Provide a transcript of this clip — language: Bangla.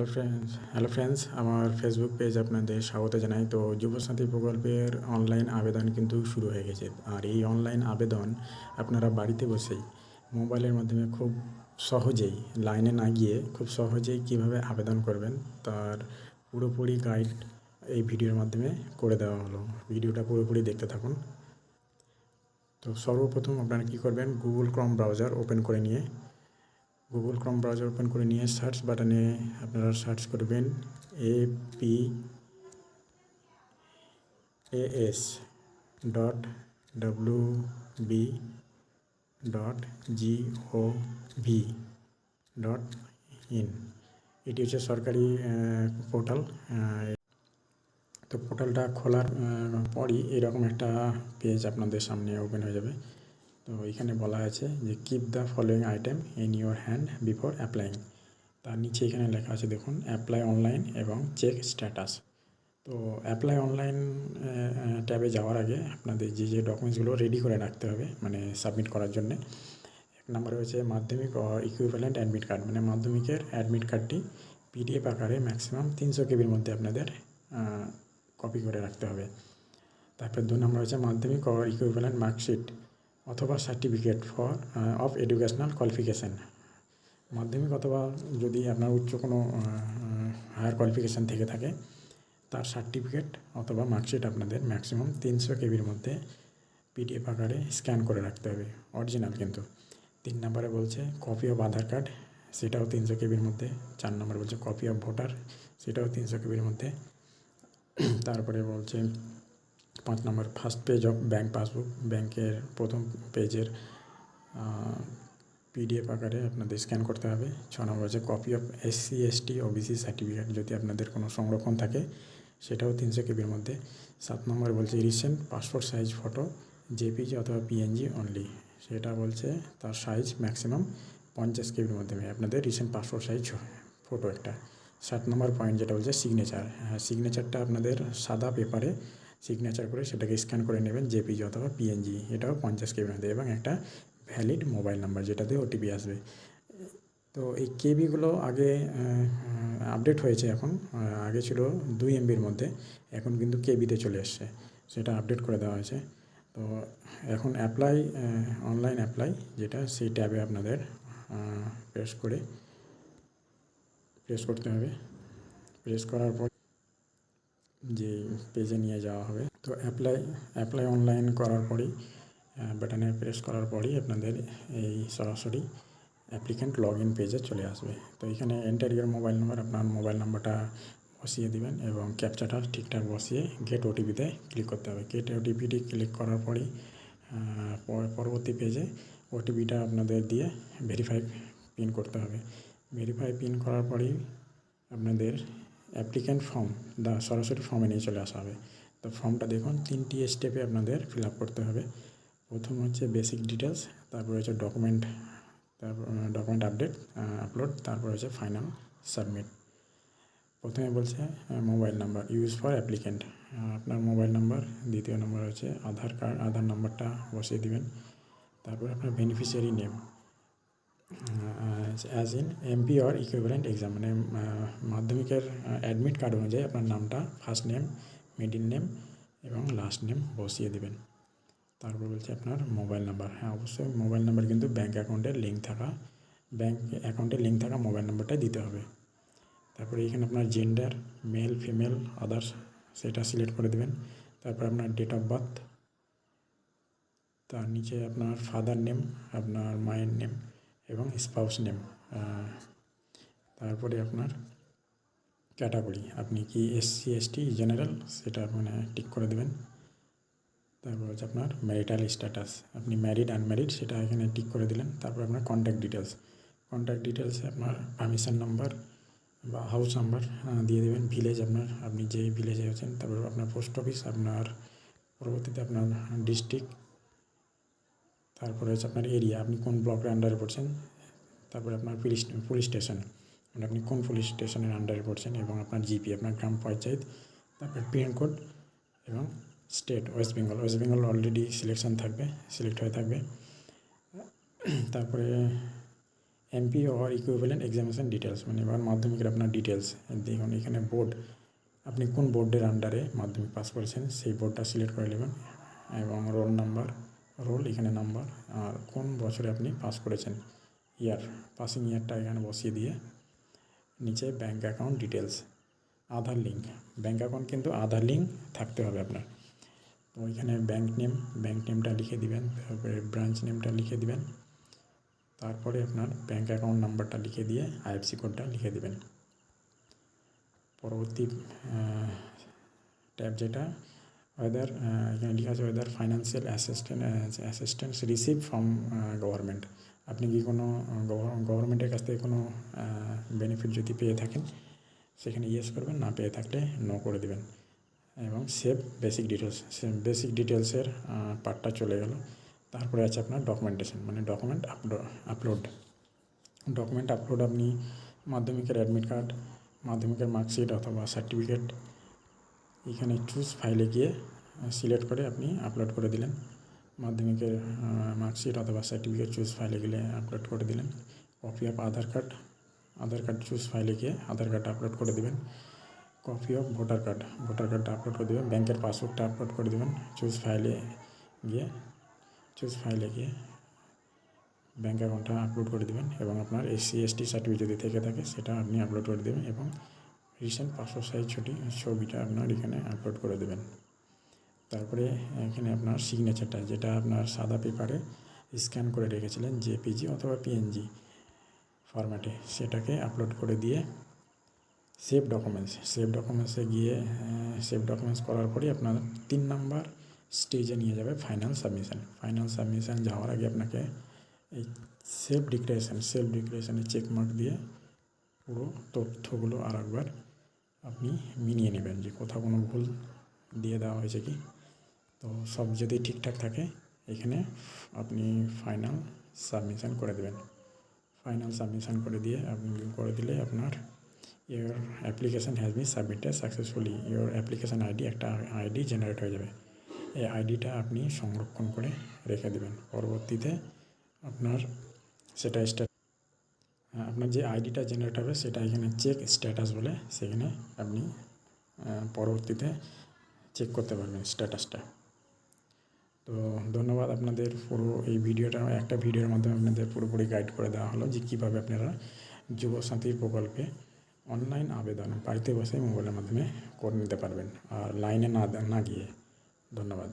হ্যালো ফ্রেন্ডস হ্যালো ফ্রেন্ডস আমার ফেসবুক পেজ আপনাদের স্বাগত জানাই। তো যুবসাথী প্রকল্পের অনলাইন আবেদন কিন্তু শুরু হয়ে গেছে। আর এই অনলাইন আবেদন আপনারা বাড়িতে বসেই মোবাইলের মাধ্যমে খুব সহজেই লাইনে না গিয়ে খুব সহজেই কীভাবে আবেদন করবেন, তার পুরোপুরি গাইড এই ভিডিওর মাধ্যমে করে দেওয়া হলো। ভিডিওটা পুরোপুরি দেখতে থাকুন। তো সর্বপ্রথম আপনারা কী করবেন গুগল ক্রম ব্রাউজার ওপেন করে নিয়ে গুগল ক্রম ব্রাউজার ওপেন করে নিয়ে সার্চ বাটনে আপনারা সার্চ করবেন A P S dot W B dot G O V dot in এটি হচ্ছে সরকারি পোর্টাল তো পোর্টালটা খোলার পরই এরকম একটা পেজ আপনাদের সামনে ওপেন হয়ে যাবে। তো এখানে বলা আছে যে keep the following item in your hand before applying তার নিচে এখানে লেখা আছে, দেখুন অ্যাপ্লাই অনলাইন এবং চেক স্ট্যাটাস তো অ্যাপ্লাই অনলাইন ট্যাবে যাওয়ার আগে আপনাদের যে যে ডকুমেন্টসগুলো রেডি করে রাখতে হবে মানে সাবমিট করার জন্যে। এক নম্বরে হচ্ছে মাধ্যমিক ও ইকুইভ্যালেন্ট অ্যাডমিট কার্ড মানে মাধ্যমিকের অ্যাডমিট কার্ডটি পিডিএফ আকারে ম্যাক্সিমাম তিনশো কেবির মধ্যে আপনাদের কপি করে রাখতে হবে। তারপর দু নম্বর হচ্ছে মাধ্যমিক ও ইকুইভ্যালেন্ট মার্কশিট অথবা certificate for of educational qualification মাধ্যমিক অথবা যদি আপনার উচ্চ কোনো হায়ার কোয়ালিফিকেশান থেকে থাকে, তার সার্টিফিকেট অথবা মার্কশিট আপনাদের ম্যাক্সিমাম তিনশো কেবির মধ্যে পিডিএফ আকারে স্ক্যান করে রাখতে হবে। অরিজিনাল কিন্তু। তিন নম্বরে বলছে কপি অফ আধার কার্ড সেটাও তিনশো কেবির মধ্যে। চার নম্বরে বলছে কপি অফ ভোটার সেটাও তিনশো কেবির মধ্যে। তারপরে বলছে পাঁচ নম্বর first page of bank passbook ব্যাংকের প্রথম পেজের পিডিএফ আকারে আপনাদের স্ক্যান করতে হবে। ছ নম্বর হচ্ছে copy of SC ST OBC certificate যদি আপনাদের কোনো সংরক্ষণ থাকে, সেটাও তিনশো কেবির মধ্যে। সাত নম্বর বলছে recent passport size photo JPG অথবা পিএনজি অনলি সেটা বলছে তার সাইজ ম্যাক্সিমাম পঞ্চাশ কেবির মধ্যে। আপনাদের রিসেন্ট পাসপোর্ট সাইজ ফটো একটা। সাত নম্বর পয়েন্ট যেটা বলছে সিগনেচার হ্যাঁ সিগনেচারটা আপনাদের সাদা পেপারে সিগনেচার করে সেটাকে স্ক্যান করে নেবেন জেপিজি অথবা পিএনজি এটাও পঞ্চাশ কেবির মধ্যে এবং একটা ভ্যালিড মোবাইল নাম্বার যেটাতে ওটিপি আসবে। তো এই কেবিগুলো আগে আপডেট হয়েছে এখন আগে ছিল দুই এমবির মধ্যে, এখন কিন্তু কেবিতে চলে এসছে, সেটা আপডেট করে দেওয়া হয়েছে। তো এখন অ্যাপ্লাই অনলাইন অ্যাপ্লাই যেটা সেই ট্যাবে আপনাদের প্রেস করে প্রেস করতে হবে। প্রেস করার পর যে পেজে নিয়ে যাওয়া হবে। তো অ্যাপ্লাই অ্যাপ্লাই অনলাইন করার পরেই বাটনে প্রেস করার পরেই আপনাদের এই সরাসরি অ্যাপ্লিক্যান্ট লগ ইন পেজে চলে আসবে। তো এখানে এন্টার ইয়ার মোবাইল নাম্বার আপনার মোবাইল নাম্বারটা বসিয়ে দিবেন এবং ক্যাপচাটা ঠিকঠাক বসিয়ে গেট ওটিপিতে ক্লিক করতে হবে। গেট ওটিপিটি ক্লিক করার পরেই পরবর্তী পেজে ওটিপিটা আপনাদের দিয়ে ভেরিফাই পিন করতে হবে। ভেরিফাই পিন করার পরেই আপনাদের অ্যাপ্লিক্যান্ট ফর্ম দা সরাসরি ফর্মে নিয়ে চলে আসা হবে। তো ফর্মটা দেখুন, তিনটি স্টেপে আপনাদের ফিল আপ করতে হবে। প্রথম হচ্ছে বেসিক ডিটেলস তারপর হচ্ছে ডকুমেন্ট তারপর ডকুমেন্ট আপডেট আপলোড তারপর হচ্ছে ফাইনাল সাবমিট প্রথমে বলছে mobile number use for applicant আপনার মোবাইল নাম্বার দ্বিতীয় নম্বর হচ্ছে আধার কার্ড আধার নাম্বারটা বসিয়ে দিবেন। তারপর আপনার beneficiary name as in MP or equivalent exam মানে মাধ্যমিকের অ্যাডমিট কার্ড অনুযায়ী আপনার নামটা ফার্স্ট নেম মিডিল নেম এবং লাস্ট নেম বসিয়ে দেবেন। তারপর বলছে আপনার মোবাইল নাম্বার হ্যাঁ অবশ্যই মোবাইল নাম্বার কিন্তু ব্যাঙ্ক অ্যাকাউন্টের লিঙ্ক থাকা ব্যাঙ্ক অ্যাকাউন্টের লিঙ্ক থাকা মোবাইল নাম্বারটাই দিতে হবে। তারপরে এখানে আপনার জেন্ডার মেল ফিমেল আদার্স সেটা সিলেক্ট করে দেবেন। তারপর আপনার ডেট অফ বার্থ তার নিচে আপনার ফাদার নেম আপনার মায়ের নেম এবং স্পাউস নেম তারপরে আপনার ক্যাটাগরি আপনি কি এসসি এসটি জেনারেল সেটা মানে টিক করে দেবেন। তারপর হচ্ছে আপনার ম্যারিটাল স্ট্যাটাস আপনি ম্যারিড আনম্যারিড সেটা এখানে টিক করে দিলেন। তারপর আপনার কন্ট্যাক্ট ডিটেলস কন্ট্যাক্ট ডিটেলসে আপনার পারমিশন নাম্বার বা হাউস নাম্বার দিয়ে দেবেন। ভিলেজ আপনার, আপনি যেই ভিলেজে আছেন, তারপর আপনার পোস্ট অফিস আপনার পরবর্তীতে আপনার ডিস্ট্রিক্ট তারপরে হচ্ছে আপনার এরিয়া আপনি কোন ব্লকের আন্ডারে পড়ছেন? তারপরে আপনার পুলিশ পুলিশ স্টেশন মানে আপনি কোন পুলিশ স্টেশনের আন্ডারে পড়ছেন এবং আপনার জিপি আপনার গ্রাম পঞ্চায়েত, তারপর পিনকোড এবং state West Bengal West Bengal already selection থাকবে সিলেক্ট হয়ে থাকবে। তারপরে MP or equivalent examination details মানে এবার মাধ্যমিকের আপনার ডিটেলস দেখুন, এখানে বোর্ড আপনি কোন বোর্ডের আন্ডারে মাধ্যমিক পাস করেছেন, সেই বোর্ডটা সিলেক্ট করে নেবেন এবং রোল নাম্বার রোল, এখানে নাম্বার। আর কোন বছরে আপনি পাস করেছেন? ইয়ার, পাসিং ইয়ারটা এখানে বসিয়ে দিয়ে নিচে bank account details Aadhaar link bank account কিন্তু আধার লিঙ্ক থাকতে হবে আপনার। তো ওইখানে ব্যাঙ্ক নেম, ব্যাঙ্ক নেমটা লিখে দিবেন, তারপরে ব্রাঞ্চ নেমটা লিখে দিবেন, তারপরে আপনার ব্যাঙ্ক অ্যাকাউন্ট নাম্বারটা লিখে দিয়ে আইএফসি কোডটা লিখে দিবেন। পরবর্তী ট্যাব যেটা ওয়েদার এখানে লেখা আছে whether financial assistant assistance receive from government আপনি কি কোনো গভর্নমেন্টের কাছ থেকে কোনো বেনিফিট যদি পেয়ে থাকেন, সেখানে ইয়েস করবেন, না পেয়ে থাকলে নো করে দেবেন। এবং সেভ বেসিক ডিটেলস বেসিক ডিটেলসের পার্টটা চলে গেল। তারপরে আছে আপনার ডকুমেন্টেশন মানে ডকুমেন্ট আপলোড ডকুমেন্ট আপলোড আপনি মাধ্যমিকের অ্যাডমিট কার্ড মাধ্যমিকের মার্কশিট অথবা সার্টিফিকেট এখানে চুজ ফাইলে গিয়ে সিলেক্ট করে আপনি আপলোড করে দিলেন। মাধ্যমিকের মার্কশিট অথবা সার্টিফিকেট চুজ ফাইলে গেলে আপলোড করে দিলেন। Copy of Aadhaar card Aadhaar card choose ফাইলে গিয়ে আধার কার্ড আপলোড করে দেবেন। Copy of voter card voter কার্ডটা আপলোড করে দেবেন। ব্যাংকের পাসবুকটা আপলোড করে দেবেন। চুজ ফাইলে গিয়ে চুজ ফাইলে গিয়ে ব্যাঙ্ক অ্যাকাউন্টটা আপলোড করে দেবেন এবং আপনার এসসি এসটি সার্টিফিকেট যদি থেকে থাকে, সেটা আপনি আপলোড করে দেবেন এবং রিসেন্ট পাসপোর্ট সাইজ ছবি ছবিটা আপনার এখানে আপলোড করে দেবেন। তারপরে এখানে আপনার সিগনেচারটা যেটা আপনার সাদা পেপারে স্ক্যান করে রেখেছিলেন জেপিজি অথবা পিএনজি ফরম্যাটে সেটাকে আপলোড করে দিয়ে সেভ ডকুমেন্টস সেভ ডকুমেন্টসে গিয়ে সেভ ডকুমেন্টস করার পরে আপনার তিন নাম্বার স্টেজে নিয়ে যাবে ফাইনাল সাবমিশন ফাইনাল সাবমিশন যাওয়ার আগে আপনাকে এই সেলফ ডিক্লারেশান সেলফ ডিক্লারেশানে চেকমার্ক দিয়ে পুরো তথ্যগুলো আর একবার আপনি মিনিয়ে নেবেন যে কোথাও কোনো ভুল দিয়ে দেওয়া হয়েছে কি? তো সব যদি ঠিকঠাক থাকে, এখানে আপনি ফাইনাল সাবমিশন করে দেবেন। ফাইনাল সাবমিশন করে দিয়ে আপনি করে দিলে আপনার your application has been submitted successfully your application ID একটা আইডি জেনারেট হয়ে যাবে। এই আইডিটা আপনি সংরক্ষণ করে রেখে দেবেন। পরবর্তীতে আপনার সেটা আপনার যে আইডিটা জেনারেট হবে সেটা এখানে চেক স্ট্যাটাস বলে সেখানে আপনি পরবর্তীতে চেক করতে পারবেন স্ট্যাটাসটা তো ধন্যবাদ আপনাদের পুরো এই ভিডিওটা, একটা ভিডিওর মাধ্যমে আপনাদের পুরোপুরি গাইড করে দেওয়া হলো যে কীভাবে আপনারা যুবসাথী প্রকল্পে অনলাইন আবেদন বাড়িতে বসে মোবাইলের মাধ্যমে করে নিতে পারবেন। আর লাইনে না না গিয়ে। ধন্যবাদ।